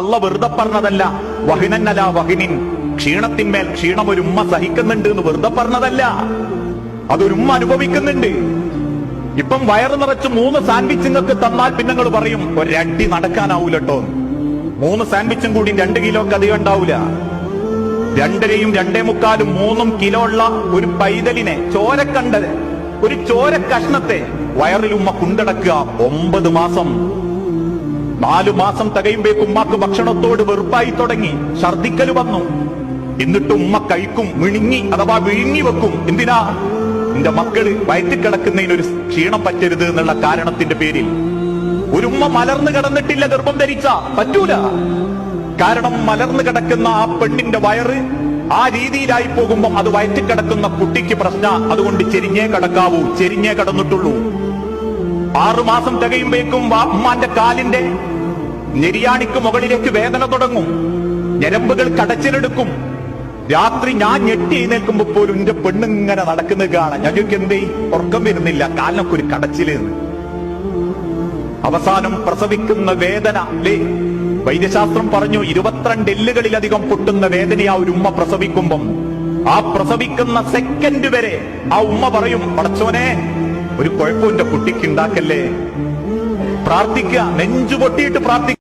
അല്ല വെറുതെ പറഞ്ഞതല്ല. വഹിനന്നല വഹിനിൻ. ക്ഷീണത്തിന്മേൽ ക്ഷീണം ഒരു ഉമ്മ സഹിക്കുന്നുണ്ട് എന്ന് വെറുതെ പറഞ്ഞതല്ല. അതൊരു ഉമ്മ അനുഭവിക്കുന്നുണ്ട്. ഇപ്പം വയറ് നിറച്ച് മൂന്ന് സാൻഡ്വിച്ച് നിങ്ങൾക്ക് തന്നാൽ പിന്നെ നിങ്ങൾ പറയും ഒരടി നടക്കാനാവൂലട്ടോ. മൂന്ന് സാൻഡ്വിച്ചും കൂടി രണ്ട് കിലോ അധികം ഉണ്ടാവൂല. രണ്ടരയും രണ്ടേ മുക്കാലും മൂന്നും കിലോ ഉള്ള ഒരു പൈതലിനെ ചോരക്കണ്ടത് ഒരു ചോര കഷ്ണത്തെ വയറിൽ ഉമ്മ കുണ്ടടക്കുക ഒമ്പത് മാസം. നാലു മാസം തികയുമ്പേക്ക് ഉമ്മാക്ക് ഭക്ഷണത്തോട് വെറുപ്പായി തുടങ്ങി. ഛർദിക്കൽ വന്നു. എന്നിട്ട് ഉമ്മ കഴിക്കും വിഴുങ്ങി അഥവാ വിഴുങ്ങി വെക്കും. എന്തിനാ? എന്റെ മക്കൾ വയറ്റിൽ കിടക്കുന്നതിന് ഒരു ക്ഷീണം പറ്റരുത് എന്നുള്ള കാരണത്തിന്റെ പേരിൽ. ഒരു ഉമ്മ മലർന്നു കിടന്നിട്ടില്ല ഗർഭം ധരിച്ച. പറ്റൂല. കാരണം മലർന്നു കിടക്കുന്ന ആ പെണ്ണിന്റെ വയറ് ആ രീതിയിലായി പോകുമ്പോൾ അത് വയറ്റിൽ കിടക്കുന്ന കുട്ടിക്ക് പ്രശ്ന. അതുകൊണ്ട് ചെരിഞ്ഞേ കിടക്കാവൂ. ചെരിഞ്ഞേ കിടന്നിട്ടുള്ളൂ. ആറുമാസം തികയുമ്പേക്കും വാപ്പുമാന്റെ കാലിന്റെ നെരിയാണിക്ക് മുകളിലേക്ക് വേദന തുടങ്ങും. ഞരമ്പുകൾ കടച്ചിലെടുക്കും. രാത്രി ഞാൻ ഞെട്ടി എഴുന്നേൽക്കുമ്പോ പോലും എന്റെ പെണ്ണിങ്ങനെ നടക്കുന്നത് കാണാം ഞാൻ ചോദിക്കും എന്തേ? ഉറക്കം വരുന്നില്ല. കാലിനൊക്കെ ഒരു കടച്ചിലെന്ന് അവസാനം പ്രസവിക്കുന്ന വേദന. അല്ലേ വൈദ്യശാസ്ത്രം പറഞ്ഞു ഇരുപത്തിരണ്ട് എല്ലുകളിലധികം പൊട്ടുന്ന വേദനയാ ഒരു ഉമ്മ പ്രസവിക്കുമ്പം. ആ പ്രസവിക്കുന്ന സെക്കൻഡ് വരെ ആ ഉമ്മ പറയും പടച്ചോനെ ഒരു കുഴപ്പം എന്റെ കുട്ടിക്ക് ഉണ്ടാക്കല്ലേ പ്രാർത്ഥിക്കുക നെഞ്ചു പൊട്ടിയിട്ട് പ്രാർത്ഥിക്കുക